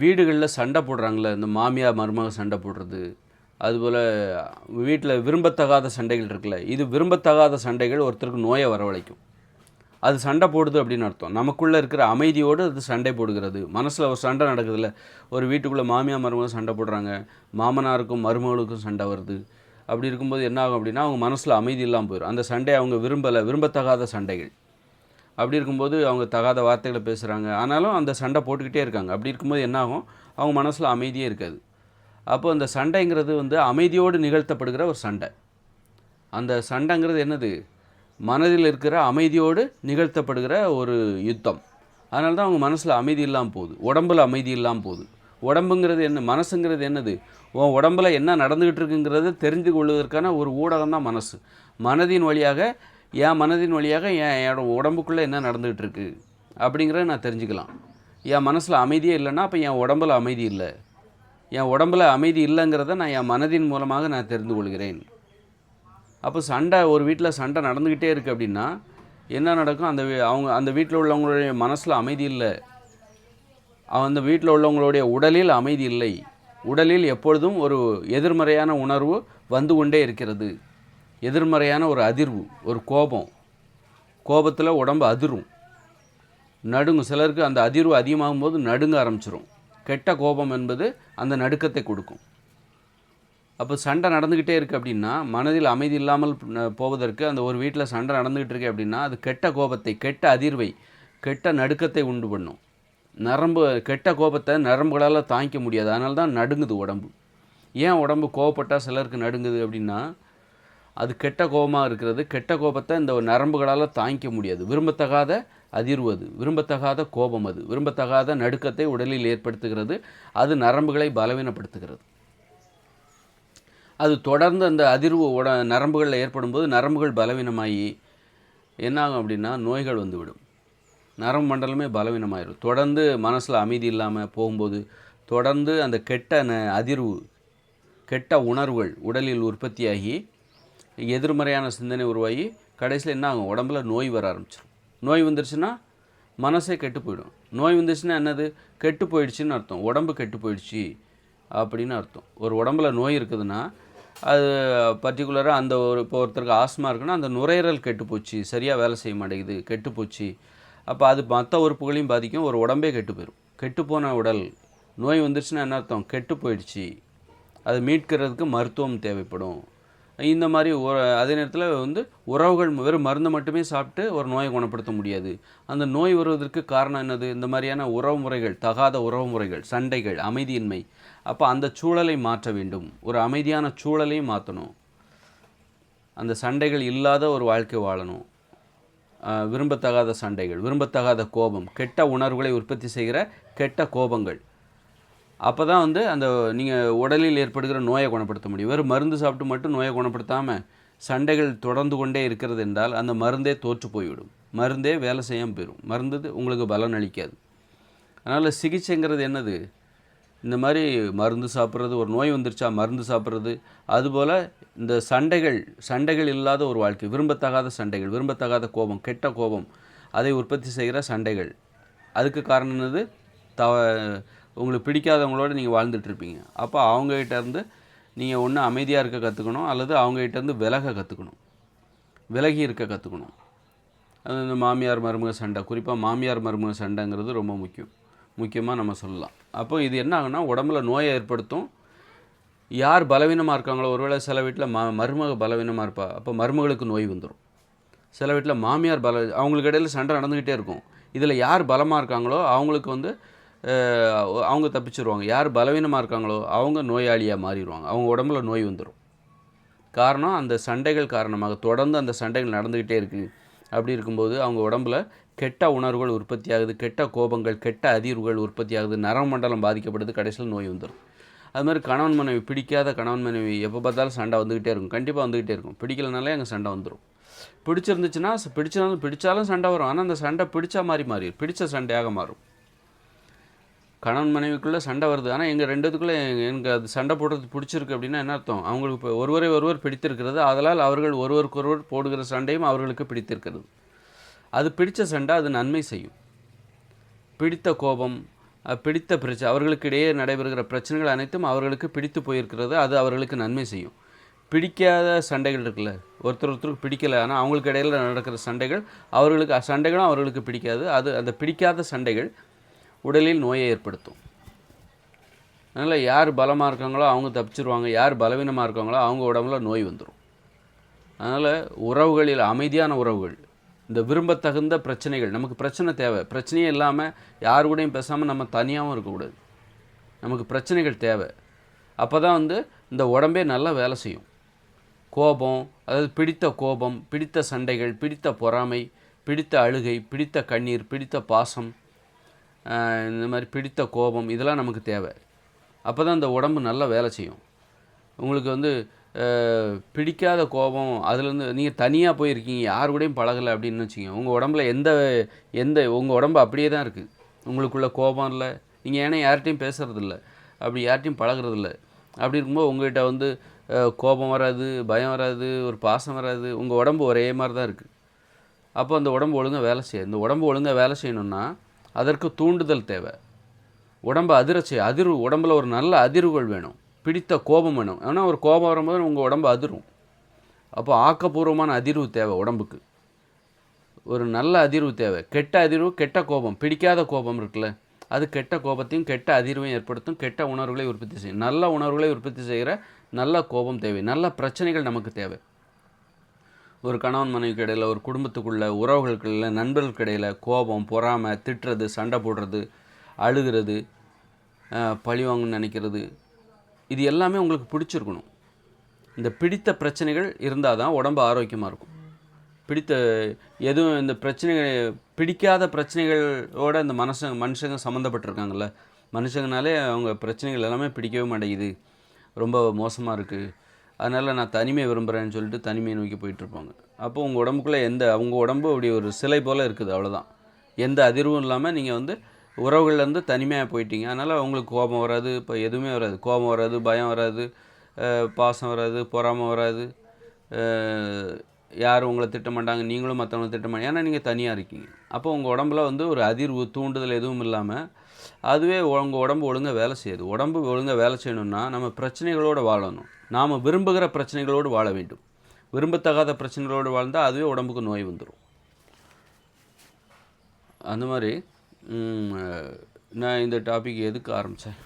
வீடுகளில் சண்டை போடுறாங்களே இந்த மாமியார் மருமக சண்டை போடுறது. அதுபோல் வீட்டில் விரும்பத்தகாத சண்டைகள் இருக்குல்ல இது விரும்பத்தகாத சண்டைகள் ஒருத்தருக்கு நோயை வரவழைக்கும். அது சண்டை போடுது அப்படின்னு அர்த்தம். நமக்குள்ளே இருக்கிற அமைதியோடு அது சண்டை போடுகிறது. மனசில் ஒரு சண்டை நடக்குதுல்ல ஒரு வீட்டுக்குள்ளே மாமியார் மருமகள் சண்டை போடுறாங்க மாமனாருக்கும் மருமகளுக்கும் சண்டை வருது. அப்படி இருக்கும்போது என்ன ஆகும் அப்படின்னா அவங்க மனசில் அமைதி இல்லாமல் போயிடும் அந்த சண்டை அவங்க விரும்பலை விரும்பத்தகாத சண்டைகள். அப்படி இருக்கும்போது அவங்க தகாத வார்த்தைகளை பேசுகிறாங்க ஆனாலும் அந்த சண்டை போட்டுக்கிட்டே இருக்காங்க. அப்படி இருக்கும்போது என்ன ஆகும் அவங்க மனசில் அமைதியே இருக்காது. அப்போ அந்த சண்டைங்கிறது வந்து அமைதியோடு நிகழ்த்தப்படுகிற ஒரு சண்டை. அந்த சண்டைங்கிறது என்னது? மனதில் இருக்கிற அமைதியோடு நிகழ்த்தப்படுகிற ஒரு யுத்தம். அதனால தான் அவங்க மனசில் அமைதி இல்லாமல் போகுது. உடம்பில் அமைதி இல்லாமல் போகுது. உடம்புங்கிறது என்ன? மனசுங்கிறது என்னது? உன் உடம்புல என்ன நடந்துக்கிட்டு இருக்குங்கிறத தெரிந்து கொள்வதற்கான ஒரு ஊடகம் தான் மனசு. மனதின் வழியாக என் மனதின் வழியாக என் என்னோட உடம்புக்குள்ளே என்ன நடந்துக்கிட்டு இருக்கு அப்படிங்கிறத நான் தெரிஞ்சுக்கலாம். என் மனசில் அமைதியே இல்லைன்னா அப்போ என் உடம்புல அமைதி இல்லை. என் உடம்புல அமைதி இல்லைங்கிறத நான் என் மனதின் மூலமாக நான் தெரிந்து கொள்கிறேன். அப்போ சண்டை ஒரு வீட்டில் சண்டை நடந்துக்கிட்டே இருக்குது அப்படின்னா என்ன நடக்கும்? அந்த அவங்க அந்த வீட்டில் உள்ளவங்களுடைய மனசில் அமைதி இல்லை. அந்த வீட்டில் உள்ளவங்களுடைய உடலில் அமைதி இல்லை. உடலில் எப்பொழுதும் ஒரு எதிர்மறையான உணர்வு வந்து கொண்டே இருக்கிறது. எதிர்மறையான ஒரு அதிர்வு ஒரு கோபம். கோபத்தில் உடம்பு அதிரும். நடுங்கும் சிலருக்கு அந்த அதிர்வு அதிகமாகும் போது நடுங்க ஆரம்பிச்சிடும் கெட்ட கோபம் என்பது அந்த நடுக்கத்தை கொடுக்கும். அப்போ சண்டை நடந்துக்கிட்டே இருக்குது அப்படின்னா மனதில் அமைதி இல்லாமல் போவதற்கு அந்த ஒரு வீட்டில் சண்டை நடந்துக்கிட்டு இருக்கு அப்படின்னா அது கெட்ட கோபத்தை கெட்ட அதிர்வை கெட்ட நடுக்கத்தை உண்டு பண்ணும். நரம்பு கெட்ட கோபத்தை நரம்புகளால் தாங்கிக்க முடியாது. அதனால தான் நடுங்குது உடம்பு. ஏன் உடம்பு கோவப்பட்டால் சிலருக்கு நடுங்குது அப்படின்னா அது கெட்ட கோபமாக இருக்கிறது. கெட்ட கோபத்தை இந்த நரம்புகளால் தாங்கிக்க முடியாது. விரும்பத்தகாத அதிர்வு அது. விரும்பத்தகாத கோபம் அது. விரும்பத்தகாத நடுக்கத்தை உடலில் ஏற்படுத்துகிறது. அது நரம்புகளை பலவீனப்படுத்துகிறது. அது தொடர்ந்து அந்த அதிர்வு உட நரம்புகளில் ஏற்படும்போது நரம்புகள் பலவீனமாகி என்னாகும் அப்படின்னா நோய்கள் வந்துவிடும். நரம்பு மண்டலமே பலவீனமாயிடும் தொடர்ந்து மனசில் அமைதி இல்லாமல் போகும்போது தொடர்ந்து அந்த கெட்ட ந அதிர்வு கெட்ட உணர்வுகள் உடலில் உற்பத்தியாகி எதிர்மறையான சிந்தனை உருவாகி கடைசியில் என்ன ஆகும்? உடம்புல நோய் வர ஆரம்பிச்சிடும் நோய் வந்துருச்சுன்னா மனசே கெட்டு போயிடும். நோய் வந்துருச்சுன்னா என்னது? கெட்டு போயிடுச்சுன்னு அர்த்தம். உடம்பு கெட்டு போயிடுச்சு அப்படின்னு அர்த்தம். ஒரு உடம்புல நோய் இருக்குதுன்னா அது பர்டிகுலராக அந்த ஒரு இப்போ ஒருத்தருக்கு ஆஸ்மா இருக்குன்னா அந்த நுரையீரல் கெட்டு போச்சு. சரியாக வேலை செய்ய மாட்டேங்குது. கெட்டு போச்சு. அப்போ அது மற்ற உறுப்புகளையும் பாதிக்கும். ஒரு உடம்பே கெட்டு போயிடும் கெட்டுப்போன உடல். நோய் வந்துருச்சுன்னா என்ன அர்த்தம்? கெட்டு போயிடுச்சு. அதை மீட்கிறதுக்கு மருத்துவம் தேவைப்படும். இந்த மாதிரி ஒரு அதே நேரத்தில் வந்து உறவுகள் வெறும் மருந்து மட்டுமே சாப்பிட்டு ஒரு நோயை குணப்படுத்த முடியாது. அந்த நோய் வருவதற்கு காரணம் என்னது? இந்த மாதிரியான உறவு முறைகள் தகாத உறவு முறைகள் சண்டைகள் அமைதியின்மை. அப்போ அந்த சூழலை மாற்ற வேண்டும். ஒரு அமைதியான சூழலையும் மாற்றணும் அந்த சண்டைகள் இல்லாத ஒரு வாழ்க்கை வாழணும். விரும்பத்தகாத சண்டைகள் விரும்பத்தகாத கோபம் கெட்ட உணர்வுகளை உற்பத்தி செய்கிற கெட்ட கோபங்கள். அப்போ தான் வந்து அந்த நீங்கள் உடலில் ஏற்படுகிற நோயை குணப்படுத்த முடியும். வெறும் மருந்து சாப்பிட்டு மட்டும் நோயை குணப்படுத்தாமல் சண்டைகள் தொடர்ந்து கொண்டே இருக்கிறது என்றால் அந்த மருந்தே தோற்று போய்விடும். மருந்தே வேலை செய்யாமல் போயிடும் மருந்து உங்களுக்கு பலன் அளிக்காது. அதனால் சிகிச்சைங்கிறது என்னது? இந்த மாதிரி மருந்து சாப்பிட்றது ஒரு நோய் வந்துருச்சா மருந்து சாப்பிட்றது. அதுபோல் இந்த சண்டைகள் சண்டைகள் இல்லாத ஒரு வாழ்க்கை விரும்பத்தகாத சண்டைகள் விரும்பத்தகாத கோபம் கெட்ட கோபம் அதை உற்பத்தி செய்கிற சண்டைகள். அதுக்கு காரணம் என்னது? தவ உங்களுக்கு பிடிக்காதவங்களோட நீங்கள் வாழ்ந்துட்டுருப்பீங்க. அப்போ அவங்ககிட்ட இருந்து நீங்கள் ஒன்று அமைதியாக இருக்க கற்றுக்கணும் அல்லது அவங்ககிட்ட இருந்து விலக கற்றுக்கணும் விலகி இருக்க கற்றுக்கணும் அது இந்த மாமியார் மருமக சண்டை. குறிப்பாக மாமியார் மருமக சண்டைங்கிறது ரொம்ப முக்கியம். முக்கியமாக நம்ம சொல்லலாம். அப்போ இது என்ன ஆகும்னா உடம்புல நோயை ஏற்படுத்தும். யார் பலவீனமாக இருக்காங்களோ ஒருவேளை சில வீட்டில் ம மருமக பலவீனமாக இருப்பா அப்போ மருமகளுக்கு நோய் வந்துடும் சில வீட்டில் மாமியார் பல அவங்களுக்கு இடையில் சண்டை நடந்துக்கிட்டே இருக்கும். இதில் யார் பலமாக இருக்காங்களோ அவங்களுக்கு வந்து அவங்க தப்பிச்சிருவாங்க. யார் பலவீனமாக இருக்காங்களோ அவங்க நோயாளியாக மாறிடுவாங்க. அவங்க உடம்புல நோய் வந்துடும் காரணம் அந்த சண்டைகள் காரணமாக தொடர்ந்து அந்த சண்டைகள் நடந்துக்கிட்டே இருக்குது அப்படி இருக்கும்போது அவங்க உடம்புல கெட்ட உணர்வுகள் உற்பத்தி ஆகுது கெட்ட கோபங்கள் கெட்ட அதிர்வுகள் உற்பத்தி ஆகுது நரமண்டலம் மண்டலம் பாதிக்கப்படுது கடைசியில் நோய் வந்துடும் அது மாதிரி கணவன் மனைவி பிடிக்காத கணவன் மனைவி எப்போ பார்த்தாலும் சண்டை வந்துக்கிட்டே இருக்கும். கண்டிப்பாக வந்துக்கிட்டே இருக்கும். பிடிக்கலனாலே அங்கே சண்டை வந்துடும் பிடிச்சிருந்துச்சுன்னா ச- பிடிச்சாலும் பிடிச்சாலும் சண்டை வரும். ஆனால் அந்த சண்டை பிடிச்சா மாதிரி மாறி பிடிச்ச சண்டையாக மாறும். கணவன் மனைவிக்குள்ளே சண்டை வருது. ஆனால் எங்கள் ரெண்டுத்துக்குள்ளே எனக்கு அது சண்டை போடுறது பிடிச்சிருக்கு அப்படின்னா என்ன அர்த்தம்? அவங்களுக்கு இப்போ ஒருவரை ஒருவர் பிடித்திருக்கிறது. அதனால் அவர்கள் ஒருவருக்கொருவர் போடுகிற சண்டையும் அவர்களுக்கு பிடித்திருக்கிறது. அது பிடித்த சண்டை அது நன்மை செய்யும். பிடித்த கோபம் பிடித்த பிரச்சனை அவர்களுக்கு இடையே நடைபெறுகிற பிரச்சனைகள் அனைத்தும் அவர்களுக்கு பிடித்து போயிருக்கிறது. அது அவர்களுக்கு நன்மை செய்யும். பிடிக்காத சண்டைகள் இருக்குல்ல? ஒருத்தர் ஒருத்தருக்கு பிடிக்கலை. ஆனால் அவங்களுக்கு இடையில் நடக்கிற சண்டைகள் அவர்களுக்கு சண்டைகளும் அவர்களுக்கு பிடிக்காது. அது அந்த பிடிக்காத சண்டைகள் உடலில் நோயை ஏற்படுத்தும். அதனால் யார் பலமாக இருக்காங்களோ அவங்க தப்பிச்சிருவாங்க யார் பலவீனமாக இருக்காங்களோ அவங்க உடம்புல நோய் வந்துடும் அதனால் உறவுகளில் அமைதியான உறவுகள் இந்த விரும்பத்தகுந்த பிரச்சனைகள் நமக்கு பிரச்சனை தேவை. பிரச்சனையே இல்லாமல் யார் கூடயும் பேசாமல் நம்ம தனியாகவும் இருக்கக்கூடாது. நமக்கு பிரச்சனைகள் தேவை. அப்போ தான் வந்து இந்த உடம்பே நல்லா வேலை செய்யும். கோபம் அதாவது பிடித்த கோபம் பிடித்த சண்டைகள் பிடித்த பொறாமை பிடித்த அழுகை பிடித்த கண்ணீர் பிடித்த பாசம் இந்த மாதிரி பிடித்த கோபம் இதெல்லாம் நமக்கு தேவை. அப்போ தான் இந்த உடம்பு நல்லா வேலை செய்யும். உங்களுக்கு வந்து பிடிக்காத கோபம் அதுலேருந்து நீங்கள் தனியாக போயிருக்கீங்க யார் கூடயும் பழகலை அப்படின்னு வச்சுக்கோங்க. உங்கள் உடம்புல எந்த எந்த உங்கள் உடம்பு அப்படியே தான் இருக்குது உங்களுக்குள்ள கோபம் இல்லை. நீங்கள் ஏன்னா யார்கிட்டையும் பேசுறதில்ல அப்படி யார்கிட்டையும் பழகுறதில்ல அப்படி இருக்கும்போது உங்கள்கிட்ட வந்து கோபம் வராது பயம் வராது ஒரு பாசம் வராது. உங்கள் உடம்பு ஒரே மாதிரி தான் இருக்குது அப்போ அந்த உடம்பு ஒழுங்காக வேலை செய்யும் இந்த உடம்பு ஒழுங்காக வேலை செய்யணும்னா அதற்கு தூண்டுதல் தேவை. உடம்பு அதிரச்சி அதிர்வு உடம்புல ஒரு நல்ல அதிர்வுகள் வேணும். பிடித்த கோபம் வேணும். ஏன்னா ஒரு கோபம் வரும்போது உங்கள் உடம்பு அதிரும். அப்போ ஆக்கப்பூர்வமான அதிர்வு தேவை உடம்புக்கு. ஒரு நல்ல அதிர்வு தேவை. கெட்ட அதிர்வு கெட்ட கோபம். பிடிக்காத கோபம் இருக்குல்ல அது கெட்ட கோபத்தையும் கெட்ட அதிர்வையும் ஏற்படுத்தும். கெட்ட உணர்வுகளை உற்பத்தி செய்யும். நல்ல உணர்வுகளை உற்பத்தி செய்கிற நல்ல கோபம் தேவை. நல்ல பிரச்சனைகள் நமக்கு தேவை. ஒரு கணவன் மனைவிக்கு இடையில் ஒரு குடும்பத்துக்குள்ள உறவுகளுக்கு இல்லை நண்பர்களுக்கு இடையில் கோபம் பொறாமை திட்டுறது சண்டை போடுறது அழுகிறது பழிவாங்கன்னு நினைக்கிறது இது எல்லாமே உங்களுக்கு பிடிச்சிருக்கணும். இந்த பிடித்த பிரச்சனைகள் இருந்தால் தான் உடம்பு ஆரோக்கியமாக இருக்கும். பிடித்த எதுவும் இந்த பிரச்சனைகள் பிடிக்காத பிரச்சனைகளோட இந்த மனுஷங்க மனுஷங்க சம்மந்தப்பட்டிருக்காங்கல்ல மனுஷங்கனாலே அவங்க பிரச்சனைகள் எல்லாமே பிடிக்கவே மாட்டேங்குது. ரொம்ப மோசமாக இருக்குது அதனால் நான் தனிமையை விரும்புகிறேன்னு சொல்லிட்டு தனிமையை நோக்கி போயிட்டுருப்பாங்க. அப்போ உங்கள் உடம்புக்குள்ளே எந்த அவங்க உடம்பு அப்படி ஒரு சிலை போல் இருக்குது அவ்வளோதான் எந்த அதிர்வும் இல்லாமல் நீங்கள் வந்து உறவுகள்லேருந்து தனிமையாக போயிட்டீங்க. அதனால் அவங்களுக்கு கோபம் வராது இப்போ எதுவுமே வராது. கோபம் வராது பயம் வராது பாசம் வராது பொறாமை வராது. யாரும் உங்களை திட்ட மாட்டாங்க நீங்களும் மற்றவங்களை திட்ட மாட்டாங்க. ஏன்னா நீங்கள் தனியாக இருக்கீங்க. அப்போ உங்கள் உடம்புல வந்து ஒரு அதிர்வு தூண்டுதல் எதுவும் இல்லாமல் அதுவே உங்கள் உடம்பு ஒழுங்காக வேலை செய்யுது. உடம்பு ஒழுங்காக வேலை செய்யணும்னா நம்ம பிரச்சனைகளோடு வாழணும். நாம் விரும்புகிற பிரச்சனைகளோடு வாழ வேண்டும். விரும்பத்தகாத பிரச்சனைகளோடு வாழ்ந்தால் அதுவே உடம்புக்கு நோய் வந்துடும் அந்த மாதிரி நான் இந்த டாபிக் எதுக்கு ஆரம்பித்தேன்